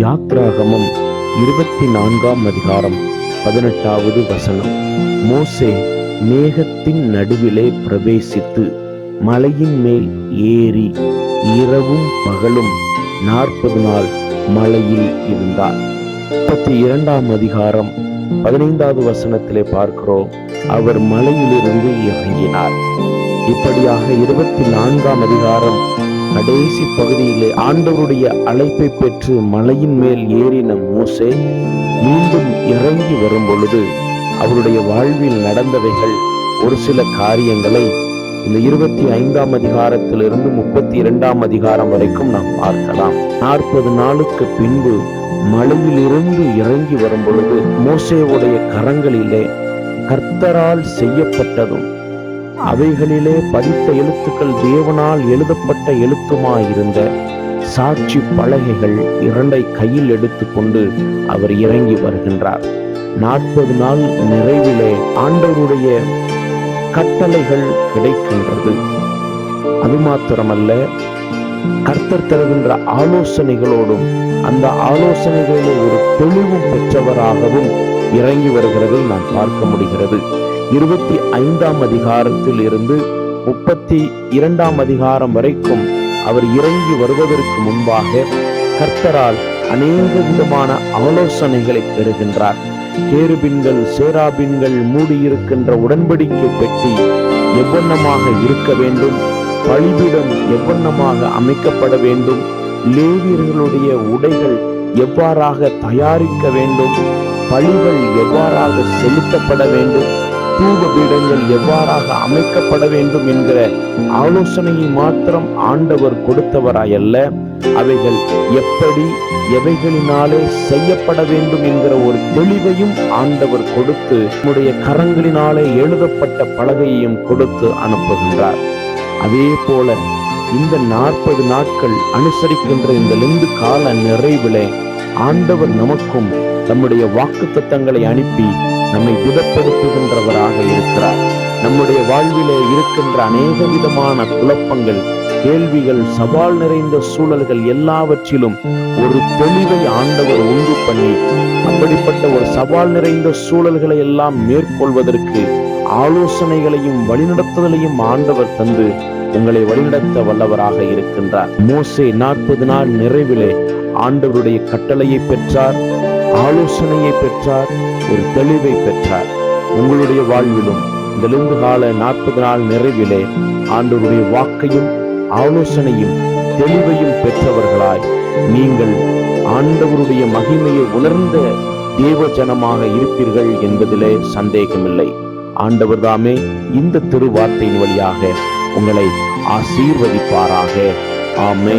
யாத்ராகமம் இருபத்தி நான்காம் அதிகாரம் பதினெட்டாவது வசனம். மோசே மேகத்தின் நடுவிலே பிரவேசித்து மலையின் மேல் ஏறி இரவும் பகலும் நாற்பது நாள் மலையில் இருந்தார். முப்பத்தி இரண்டாம் அதிகாரம் பதினைந்தாவது வசனத்திலே பார்க்கிறோம் அவர் மலையிலிருந்து இறங்கினார். இப்படியாக இருபத்தி நான்காம் அதிகாரம் கடைசி பகுதியிலே ஆண்டவருடைய அழைப்பை பெற்று மலையின் மேல் ஏறின மோசே மீண்டும் இறங்கி வரும் பொழுது அவருடைய வாழ்வில் நடந்தவைகள் ஒரு சில காரியங்களை இந்த இருபத்தி ஐந்தாம் அதிகாரத்திலிருந்து முப்பத்தி இரண்டாம் அதிகாரம் வரைக்கும் நாம் பார்க்கலாம். நாற்பது நாளுக்கு பின்பு மலையிலிருந்து இறங்கி வரும் பொழுது மோசேவுடைய கரங்களிலே கர்த்தரால் செய்யப்பட்டதும் அவைகளிலே பதித்த எழுத்துக்கள் தேவனால் எழுதப்பட்ட எழுத்துமாயிருந்த சாட்சி பலகைகள் இரண்டை கையில் எடுத்துக்கொண்டு அவர் இறங்கி வருகின்றார். நாற்பது நாள் நிறைவிலே ஆண்டவருடைய கட்டளைகள் கிடைக்கின்றது. அது மாத்திரமல்ல கர்த்தர் தருகின்ற ஆலோசனைகளோடும் அந்த ஆலோசனைகளிலே ஒரு தெளிவும் பெற்றவராகவும் இறங்கி வருகிறதை நாம் பார்க்க முடிகிறது. இருபத்தி ஐந்தாம் அதிகாரத்தில் இருந்து முப்பத்தி இரண்டாம் அதிகாரம் வரைக்கும் அவர் இறங்கி வருவதற்கு முன்பாக கர்த்தரால் அநேக விதமான ஆலோசனைகளை பெறுகின்றார். கேருபின்கள் சேராபின்கள் மூடியிருக்கின்ற உடன்படிக்கை பெட்டி எவ்வண்ணமாக இருக்க வேண்டும்? பலிபீடம் எவ்வண்ணமாக அமைக்கப்பட வேண்டும்? லேவியர்களுடைய உடைகள் எவ்வாறாக தயாரிக்க வேண்டும்? பழிகள் எவ்வாறாக செலுத்தப்பட வேண்டும்? தூப பீடங்கள் எவ்வாறாக அமைக்கப்பட வேண்டும் என்கிற ஆலோசனையை மாத்திரம் ஆண்டவர் கொடுத்தவராயல்ல. அவைகள் எப்படி எவைகளினாலே செய்யப்பட வேண்டும் என்கிற ஒரு தெளிவையும் ஆண்டவர் கொடுத்து நம்முடைய கரங்களினாலே எழுதப்பட்ட பலகையையும் கொடுத்து அனுப்புகின்றார். அதே போல இந்த நாற்பது நாட்கள் அனுசரிக்கின்ற இந்த லெந்து கால நிறைவிலே ஆண்டவர் நமக்கும் நம்முடைய வாக்கு தத்தங்களை அனுப்பி நம்மை திடப்படுத்துகின்றவராக இருக்கிறார். நம்முடைய வாழ்விலே இருக்கின்ற அநேக விதமான குழப்பங்கள் கேள்விகள் சவால் நிறைந்த சூழல்கள் எல்லாவற்றிலும் ஒரு தெளிவை ஆண்டவர் உண்டு பண்ணி அப்படிப்பட்ட ஒரு சவால் நிறைந்த சூழல்களை எல்லாம் மேற்கொள்வதற்கு ஆலோசனைகளையும் வழிநடத்துதலையும் ஆண்டவர் தந்து உங்களை வழிநடத்த வல்லவராக இருக்கின்றார். மோசே நாற்பது நாள் நிறைவிலே ஆண்டவருடைய கட்டளையை பெற்றார். ஆலோசனையை பெற்றார் ஒரு தெளிவை பெற்றார். உங்களுடைய வாழ்விலும் இந்த லிந்து கால நாற்பது நாள் நிறைவிலே ஆண்டவருடைய வாக்கையும் ஆலோசனையும் தெளிவையும் பெற்றவர்களாய் நீங்கள் ஆண்டவருடைய மகிமையை உணர்ந்த தேவ ஜனமாக இருப்பீர்கள் என்பதிலே சந்தேகமில்லை. ஆண்டவர் தாமே இந்த திருவார்த்தையின் வழியாக உங்களை ஆசீர்வதிப்பாராக. ஆமே